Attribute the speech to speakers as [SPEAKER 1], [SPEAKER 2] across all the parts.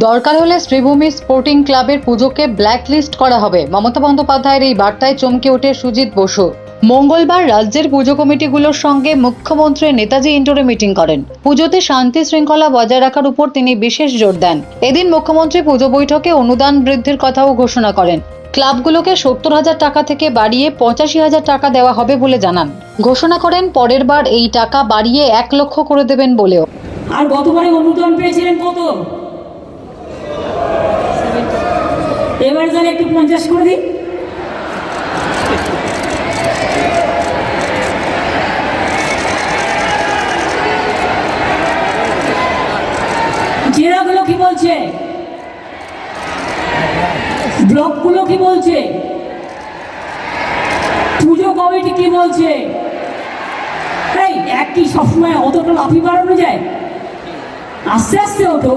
[SPEAKER 1] দরকার হলে শ্রীভূমি স্পোর্টিং ক্লাবের পুজোকে ব্ল্যাকলিস্ট করা হবে। মমতা বন্দ্যোপাধ্যায়ের এই বার্তায় চমকে ওঠে সুজিত বসু। মঙ্গলবার রাজ্যের পুজো কমিটিগুলোর সঙ্গে মুখ্যমন্ত্রী নেতাজি ইন্ডোরে মিটিং করেন। পুজোতে শান্তি শৃঙ্খলা বজায় রাখার উপর তিনি বিশেষ জোর দেন। এদিন মুখ্যমন্ত্রী পুজো বৈঠকে অনুদান বৃদ্ধির কথাও ঘোষণা করেন। ক্লাবগুলোকে সত্তর হাজার টাকা থেকে বাড়িয়ে পঁচাশি হাজার টাকা দেওয়া হবে বলে জানান। ঘোষণা করেন, পরের বার এই টাকা বাড়িয়ে এক লক্ষ করে দেবেন বলেও।
[SPEAKER 2] আর গতবারে অনুদান পেয়েছিলেন কত? এবার তাহলে একটু পঞ্চাশ করে দিই। জেলাগুলো কি বলছে? ব্লকগুলো কি বলছে? পুজো কমিটি কি বলছে? এই এক সবসময় অতটা লাফি বাড়ানো যায়। আস্তে আস্তে ওঠো।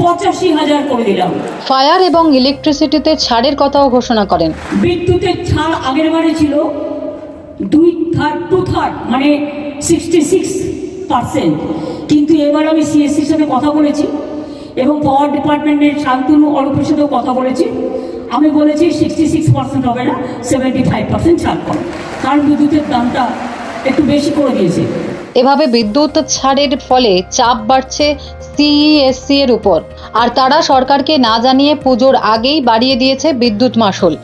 [SPEAKER 2] পঁচাশি হাজার করে দিলাম।
[SPEAKER 1] ফায়ার এবং ইলেকট্রিসিটিতে ছাড়ের কথাও ঘোষণা করেন।
[SPEAKER 2] বিদ্যুতের ছাড় আগের বারে ছিল দুই থার্ড টু থার্ড মানে সিক্সটি সিক্স পার্সেন্ট কিন্তু এবার আমি সিএসসির সাথে কথা বলেছি এবং পাওয়ার ডিপার্টমেন্টের শান্তনু অরূপের সাথেও কথা বলেছি। আমি বলেছি সিক্সটি সিক্স পার্সেন্ট হবে না সেভেন্টি ফাইভ পার্সেন্ট ছাড় করো। কারণ বিদ্যুতের দামটা একটু বেশি করে দিয়েছে।
[SPEAKER 1] এভাবে বিদ্যুৎ ছাড়ের ফলে চাপ বাড়ছে সিইএসসি এর উপর। আর তারা সরকারকে না জানিয়ে পুজোর আগেই বাড়িয়ে দিয়েছে বিদ্যুৎ মাসুল।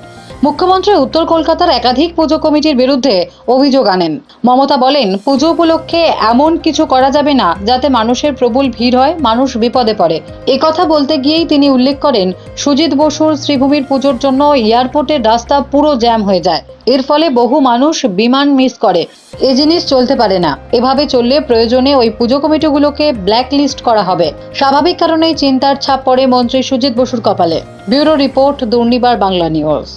[SPEAKER 1] মুখ্যমন্ত্রী উত্তর কলকাতার একাধিক পুজো কমিটির বিরুদ্ধে অভিযোগ আনেন। মমতা বলেন, পুজো উপলক্ষে এমন কিছু করা যাবে না যাতে মানুষের প্রবল ভিড় হয়, মানুষ বিপদে পড়ে। কথা বলতে গিয়েই তিনি উল্লেখ করেন, সুজিত বসুর শ্রীভূমির পুজোর জন্য এয়ারপোর্টের রাস্তা পুরো জ্যাম হয়ে যায়। এর ফলে বহু মানুষ বিমান মিস করে। এ জিনিস চলতে পারে না। এভাবে চললে প্রয়োজনে ওই পুজো কমিটিগুলোকে ব্ল্যাক লিস্ট করা হবে। স্বাভাবিক কারণেই চিন্তার ছাপ পড়ে মন্ত্রী সুজিত বসুর কপালে। Bureau report, Durnibar Bangla news.